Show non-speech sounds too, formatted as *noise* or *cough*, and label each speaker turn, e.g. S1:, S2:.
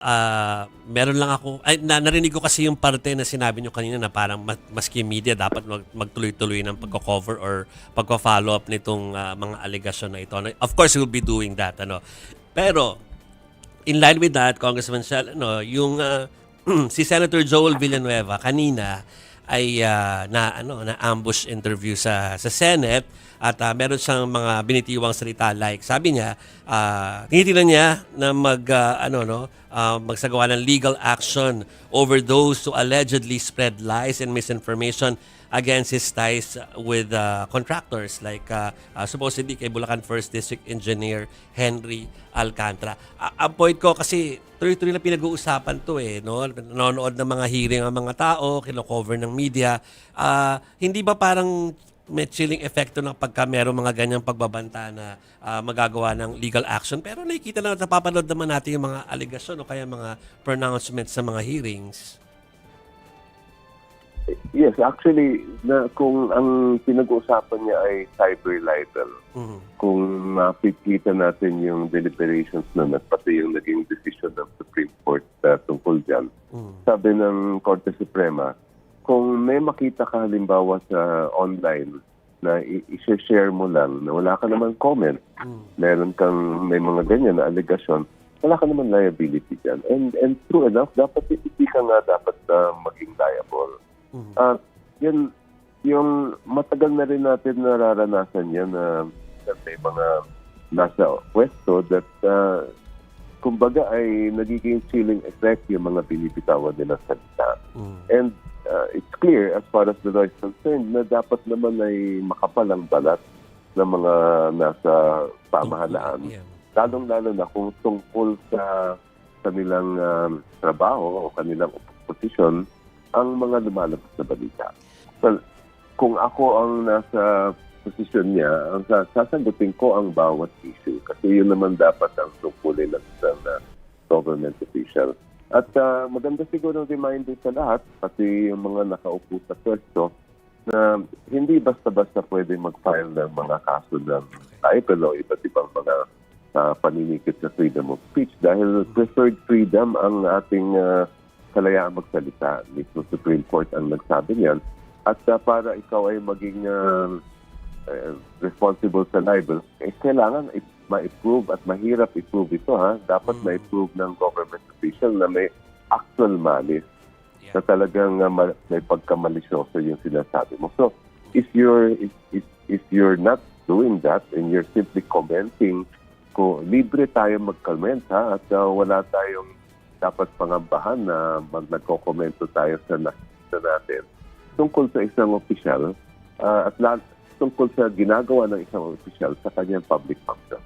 S1: ah, meron lang ako, ay, na, narinig ko kasi yung parte na sinabi nyo kanina na parang ma- maski media dapat mag, magtuloy-tuloy ng pagko-cover or pagko-follow up nitong ah, mga allegation na ito. Of course, we'll be doing that. Ano. Pero, in line with that, Congressman Shell, ano, yung ah, *clears throat* si Senator Joel Villanueva kanina ay ah, na ano na ambush interview sa sa Senate at ah, meron siyang mga binitiwang salita like sabi niya uh, tinitingnan niya na mag ah, ano no ah, magsagawa ng legal action over those who allegedly spread lies and misinformation against his ties with uh, contractors like uh, uh, supposedly kay Bulacan First District Engineer Henry Alcantara. A- ang point ko kasi tuloy-tuloy na pinag-uusapan to eh, no? Nanonood ng mga hearing ang mga tao, kino-cover ng media. Ah, hindi ba parang may chilling epekto ng pagka meron mga ganyang pagbabanta na ah, magagawa ng legal action pero nakikita na napapanood naman natin yung mga allegation o kaya mga pronouncements sa mga hearings.
S2: Yes, actually, na kung ang pinag-uusapan niya ay cyber libel,
S1: Mhm.
S2: kung makikita natin yung deliberations na pati yung naging decision ng Supreme Court uh, tungkol dyan,
S1: Mhm.
S2: sabi ng Korte Suprema, kung may makita ka halimbawa sa online na i-share mo lang na wala ka naman comment,
S1: Mhm.
S2: meron kang may mga ganyan na allegation, wala ka naman liability dyan. And, and true enough, dapat hindi ka nga dapat uh, maging liable.
S1: Mhm.
S2: At yun, yung matagal na rin natin nararanasan yan na, na may mga nasa pwesto that uh, kumbaga ay nagiging chilling effect yung mga binibitawan nilang salita.
S1: Mhm.
S2: And uh, it's clear as far as the law is concerned na dapat naman ay makapal ang balat ng mga nasa pamahalaan.
S1: Yeah.
S2: Lalong-lalo na kung tungkol sa kanilang um, trabaho o kanilang posisyon ang mga lumalabas na balita. Well, kung ako ang nasa posisyon niya, ang sa- sasagutin ko ang bawat issue kasi yun naman dapat ang tungkulin ng isang uh, government official. At uh, maganda siguro reminder sa lahat, pati yung mga nakaupo sa pwesto, na hindi basta-basta pwede mag-file ng mga kaso ng libel o iba't ibang mga uh, paninikit sa freedom of speech dahil preferred freedom ang ating uh, kalayaan magsalita. Mismo Supreme Court ang nagsabi niyan. At uh, para ikaw ay maging uh, uh, responsible sa libel, eh, kailangan ma-approve at mahirap i-prove ito. ha Dapat
S1: Mm.
S2: ma-approve ng government official na may actual malice
S1: Yeah.
S2: na talagang uh, ma- may pagkamalisyoso yung sinasabi mo. So, if you're if, if, if you're not doing that and you're simply commenting, ko libre tayo mag-comment ha at uh, wala tayong dapat pangambahan na mag nagko-komento tayo sa nakita natin tungkol sa isang opisyal uh, at la- tungkol sa ginagawa ng isang opisyal sa kanyang public function.